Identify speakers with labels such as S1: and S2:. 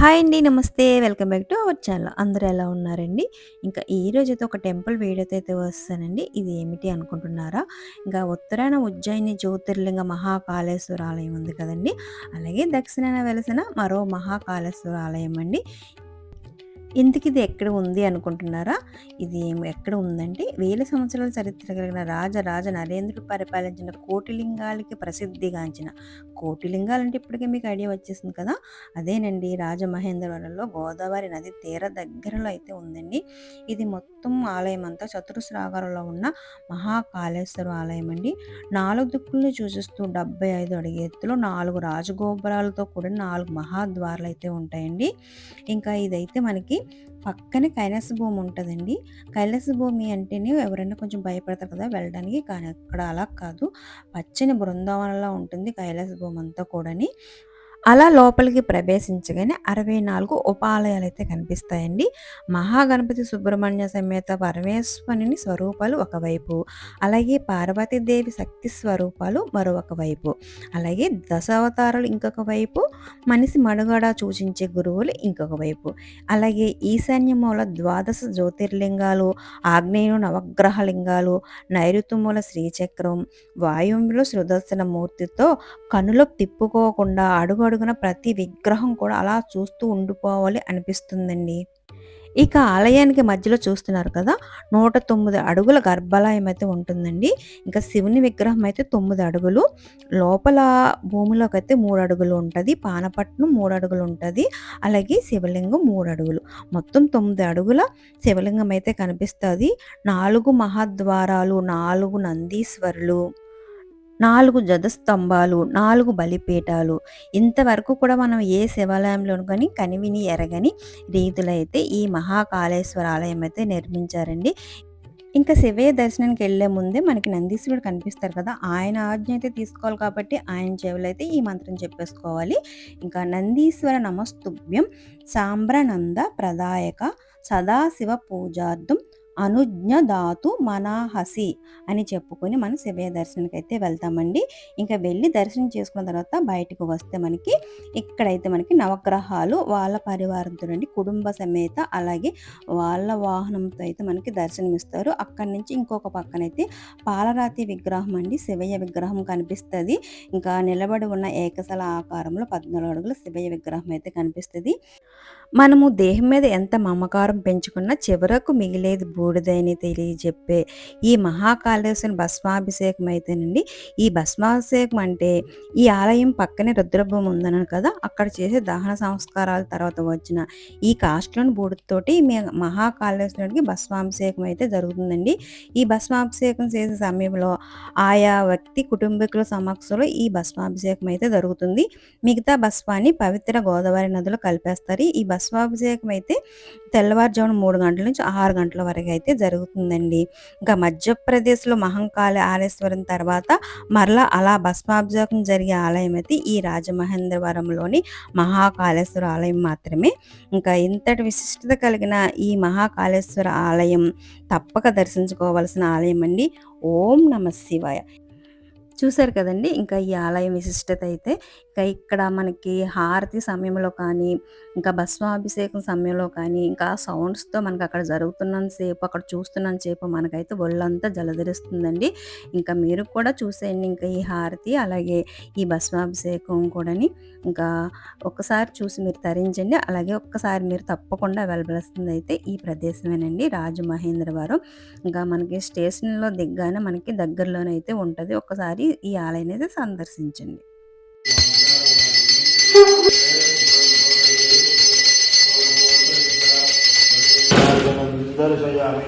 S1: Hi అండి. నమస్తే. Welcome back to our channel. అందరూ ఎలా ఉన్నారండి? ఇంకా ఈ రోజైతే ఒక టెంపుల్ వీడియోతో అయితే వస్తానండి. ఇది ఏమిటి అనుకుంటున్నారా? ఇంకా ఉత్తరాన ఉజ్జయిని జ్యోతిర్లింగ మహాకాళేశ్వర ఆలయం ఉంది కదండి అలాగే దక్షిణాన వెలసిన మరో మహాకాళేశ్వర ఆలయం అండి. ఇంతకిది ఎక్కడ ఉంది అనుకుంటున్నారా? ఇది ఎక్కడ ఉందంటే వేల సంవత్సరాల చరిత్ర కలిగిన రాజరాజ నరేంద్రుడు పరిపాలించిన కోటిలింగాలకి ప్రసిద్ధిగాంచిన కోటిలింగాలంటే ఇప్పటికే మీకు ఐడియా వచ్చేసింది కదా! అదేనండి రాజమహేంద్రవరంలో గోదావరి నది తీర దగ్గరలో అయితే ఉందండి. ఇది మొత్తం ఆలయం అంతా చతురస్రాకారంలో ఉన్న మహాకాళేశ్వర ఆలయం అండి. నాలుగు దిక్కుల్ని చూసిస్తూ డెబ్బై ఐదు అడుగు ఎత్తులో నాలుగు రాజగోపురాలతో కూడిన నాలుగు మహాద్వారాలు అయితే ఉంటాయండి. ఇంకా ఇదైతే మనకి పక్కనే కైలాస భూమి ఉంటదండి. కైలాస భూమి అంటేనే ఎవరైనా కొంచెం భయపడతారు కదా! వెళ్ళడానికి. కానీ అక్కడ అలా కాదు. పచ్చని బృందావనంలా ఉంటుంది కైలాస భూమి అంతా కూడాని. అలా లోపలికి ప్రవేశించగానే అరవై నాలుగు ఉపాలయాలు అయితే కనిపిస్తాయండి. మహాగణపతి సుబ్రహ్మణ్య సమేత పరమేశ్వరుని స్వరూపాలు ఒకవైపు, అలాగే పార్వతీదేవి శక్తి స్వరూపాలు మరొక వైపు, అలాగే దశావతారాలు ఇంకొక వైపు, మనిషి మనుగడ సూచించే గురువులు ఇంకొక వైపు, అలాగే ఈశాన్య మూల ద్వాదశ జ్యోతిర్లింగాలు, ఆగ్నేయులు నవగ్రహ లింగాలు, శ్రీచక్రం, వాయువులో సుదర్శన మూర్తితో కనులు తిప్పుకోకుండా అడుగు అడుగున ప్రతి విగ్రహం కూడా అలా చూస్తూ ఉండిపోవాలి అనిపిస్తుందండి. ఇక ఆలయానికి మధ్యలో చూస్తున్నారు కదా! 109 అడుగుల గర్భాలయం అయితే ఉంటుందండి. ఇంకా శివుని విగ్రహం అయితే తొమ్మిది అడుగులు. లోపల భూమిలోకి అయితే మూడు అడుగులు ఉంటుంది పానపట్నం మూడు అడుగులు ఉంటుంది అలాగే శివలింగం మూడు అడుగులు. మొత్తం తొమ్మిది అడుగుల శివలింగం అయితే కనిపిస్తుంది నాలుగు మహాద్వారాలు, నాలుగు నందీశ్వరులు, 4 జధస్తంభాలు, 4 బలిపీఠాలు. ఇంతవరకు కూడా మనం ఏ శివాలయంలోను కానీ కనివిని ఎరగని రీతులైతే అయితే ఈ మహాకాళేశ్వర ఆలయం అయితే నిర్మించారండి. ఇంకా శివయ్య దర్శనానికి వెళ్ళే ముందే మనకి నందీశ్వరుడు కనిపిస్తారు కదా! ఆయన ఆజ్ఞ అయితే తీసుకోవాలి కాబట్టి ఆయన చెవిలో అయితే ఈ మంత్రం చెప్పేసుకోవాలి. ఇంకా నందీశ్వర నమస్తుభ్యం సాంబ్రనంద ప్రదాయక సదాశివ పూజార్థం అనుజ్ఞ ధాతు మనాహసి అని చెప్పుకొని మనం శివయ్య అయితే వెళ్తామండి. ఇంకా వెళ్ళి దర్శనం చేసుకున్న తర్వాత బయటకు వస్తే మనకి ఇక్కడైతే మనకి నవగ్రహాలు వాళ్ళ పరివారంతో అండి కుటుంబ సమేత అలాగే వాళ్ళ వాహనంతో అయితే మనకి దర్శనమిస్తారు. అక్కడి నుంచి ఇంకొక పక్కనైతే పాలరాతి విగ్రహం అండి శివయ్య విగ్రహం కనిపిస్తుంది ఇంకా నిలబడి ఉన్న ఏకశల ఆకారంలో 14 అడుగుల శివయ్య విగ్రహం అయితే కనిపిస్తుంది మనము దేహం మీద ఎంత మమకారం పెంచుకున్నా చివరకు మిగిలేదు భూ అని తెలియజెప్పే ఈ మహాకాళేశ్వరుని భస్మాభిషేకం అయితేనండి ఈ భస్మాభిషేకం అంటే ఈ ఆలయం పక్కనే రుద్రభూమి ఉందన్నాను కదా! అక్కడ చేసే దహన సంస్కారాల తర్వాత వచ్చిన ఈ కాస్ట్‌లోని బూడిదతోటి మీ మహాకాళేశ్వరుడికి భస్మాభిషేకం అయితే జరుగుతుందండి. ఈ భస్మాభిషేకం చేసే సమయంలో ఆయా వ్యక్తి కుటుంబీకుల సమక్షంలో ఈ భస్మాభిషేకం అయితే జరుగుతుంది. మిగతా భస్మాన్ని పవిత్ర గోదావరి నదిలో కలిపేస్తారు. ఈ భస్మాభిషేకం అయితే తెల్లవారుజామున మూడు గంటల నుంచి ఆరు గంటల వరకు అయితే జరుగుతుందండి. ఇంకా మధ్యప్రదేశ్‌లో మహంకాళి ఆలేశ్వరం తర్వాత మరలా అలా భస్మాభిషేకం జరిగే ఆలయం అయితే ఈ రాజమహేంద్రవరంలోని మహాకాళేశ్వర ఆలయం మాత్రమే. ఇంకా ఇంతటి విశిష్టత కలిగిన ఈ మహాకాళేశ్వర ఆలయం తప్పక దర్శించుకోవాల్సిన ఆలయం అండి. ఓం నమ శివాయ. చూశారు కదండీ! ఇంకా ఈ ఆలయం విశిష్టత అయితే ఇంకా ఇక్కడ మనకి హారతి సమయంలో కానీ, ఇంకా భస్మాభిషేకం సమయంలో కానీ, ఇంకా సౌండ్స్‌తో మనకు అక్కడ జరుగుతున్నంతసేపు అక్కడ చూస్తున్నంతసేపు మనకైతే ఒళ్ళంతా జలధరిస్తుందండి. ఇంకా మీరు కూడా చూసేయండి ఇంకా ఈ హారతి అలాగే ఈ భస్మాభిషేకం కూడాని. ఇంకా ఒక్కసారి చూసి మీరు తరించండి. అలాగే ఒక్కసారి మీరు తప్పకుండా వెళ్ళవలసిందైతే ఈ ప్రదేశమేనండి రాజమహేంద్రవరం. ఇంకా మనకి స్టేషన్‌లో దిగ్గానే మనకి దగ్గరలోనైతే ఉంటుంది ఒకసారి ఈ ఆలయం అయితే సందర్శించండి
S2: దర్శయామి